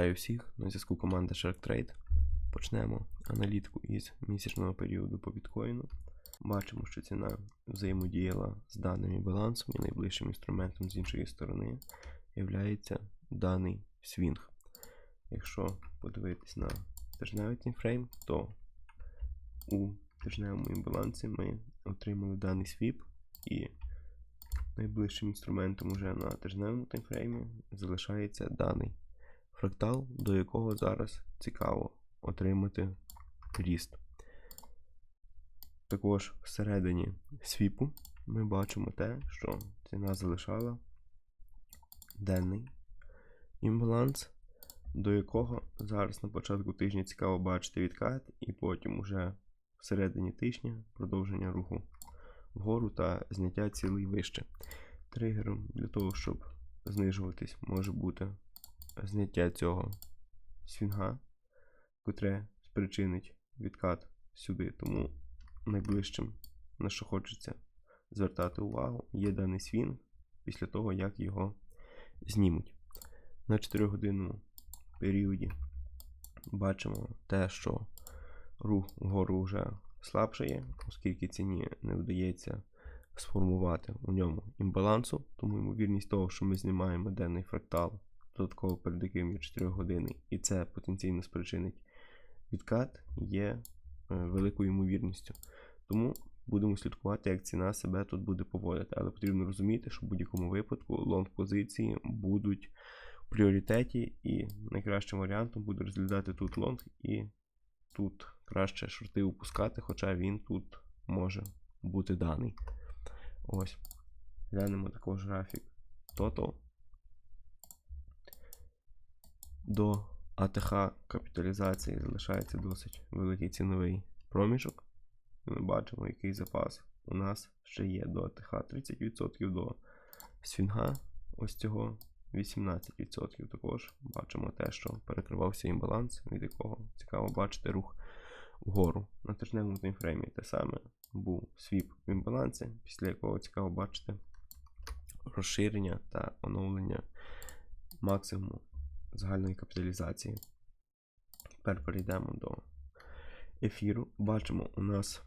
Вітаю всіх на зв'язку команда SharkTrade. Почнемо аналітику із місячного періоду по біткоїну. Бачимо, що ціна взаємодіяла з даним балансом, і найближчим інструментом з іншої сторони є даний свінг. Якщо подивитись на тижневий таймфрейм, то у тижневому імбалансі ми отримали даний свіп і найближчим інструментом уже на тижневому таймфреймі залишається даний фрактал, до якого зараз цікаво отримати ріст. Також всередині свіпу ми бачимо те, що ціна залишала денний імбаланс, до якого зараз на початку тижня цікаво бачити відкат, і потім уже всередині тижня продовження руху вгору та зняття цілей вище. Тригером для того, щоб знижуватись, може бути зняття цього свінга, котре спричинить відкат сюди. Тому найближчим, на що хочеться звертати увагу, є даний свінг після того, як його знімуть. На 4 годинному періоді бачимо те, що рух вгору вже слабшає, оскільки ціні не вдається сформувати у ньому імбалансу, тому ймовірність того, що ми знімаємо денний фрактал додатково перед яким 4 години, і це потенційно спричинить відкат, є е, великою ймовірністю. Тому будемо слідкувати, як ціна себе тут буде поводити. Але потрібно розуміти, що в будь-якому випадку лонг-позиції будуть в пріоритеті, і найкращим варіантом буде розглядати тут лонг, і тут краще шорти опускати, хоча він тут може бути даний. Ось. Глянемо також графік Total. До АТХ капіталізації залишається досить великий ціновий проміжок. Ми бачимо, який запас у нас ще є до АТХ 30%, до Свінга ось цього 18%. Також бачимо те, що перекривався імбаланс, від якого цікаво бачити рух вгору. На тижневому таймфреймі те саме був свіп в імбалансі, після якого цікаво бачити розширення та оновлення максимуму загальної капіталізації. Тепер перейдемо до ефіру. Бачимо, у нас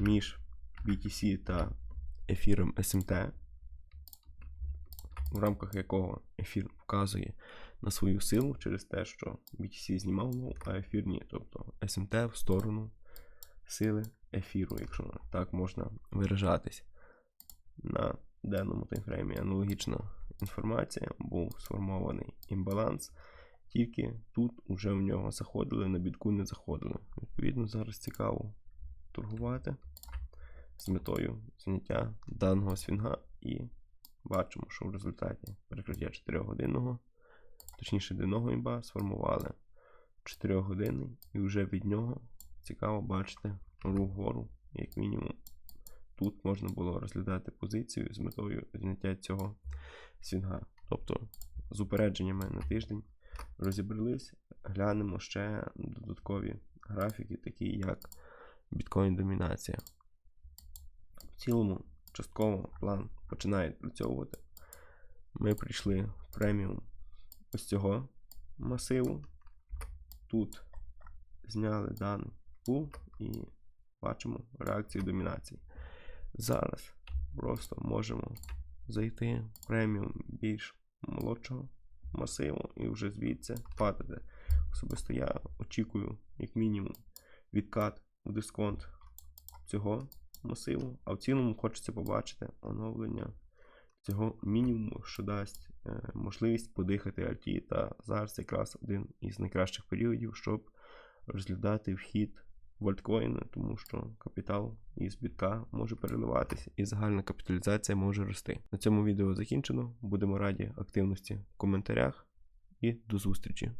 між BTC та ефіром SMT, в рамках якого ефір вказує на свою силу через те, що BTC знімав, а ефір ні. Тобто SMT в сторону сили ефіру, якщо так можна виражатись. На денному таймфреймі аналогічна інформація, був сформований імбаланс, тільки тут уже в нього заходили, на бітку не заходили. Відповідно, зараз цікаво торгувати з метою зняття даного свінга і бачимо, що в результаті перекриття 4 годинного, точніше денного імба, сформували 4 години і вже від нього цікаво бачити рух гору, як мінімум. Тут можна було розглядати позицію з метою зняття цього свінга. Тобто з упередженнями на тиждень розібрались, глянемо ще додаткові графіки, такі як біткоін домінація. В цілому, частково план починає відпрацьовувати. Ми прийшли в преміум ось цього масиву. Тут зняли даний пул і бачимо реакцію домінації. Зараз просто можемо зайти в преміум більш молодшого масиву і вже звідси падати. Особисто я очікую, як мінімум, відкат в дисконт цього масиву, а в цілому хочеться побачити оновлення цього мінімуму, що дасть е, можливість подихати альті. Та зараз якраз один із найкращих періодів, щоб розглядати вхід в альткоїни, тому що капітал із бітка може переливатися і загальна капіталізація може рости. На цьому відео закінчено. Будемо раді активності в коментарях і до зустрічі!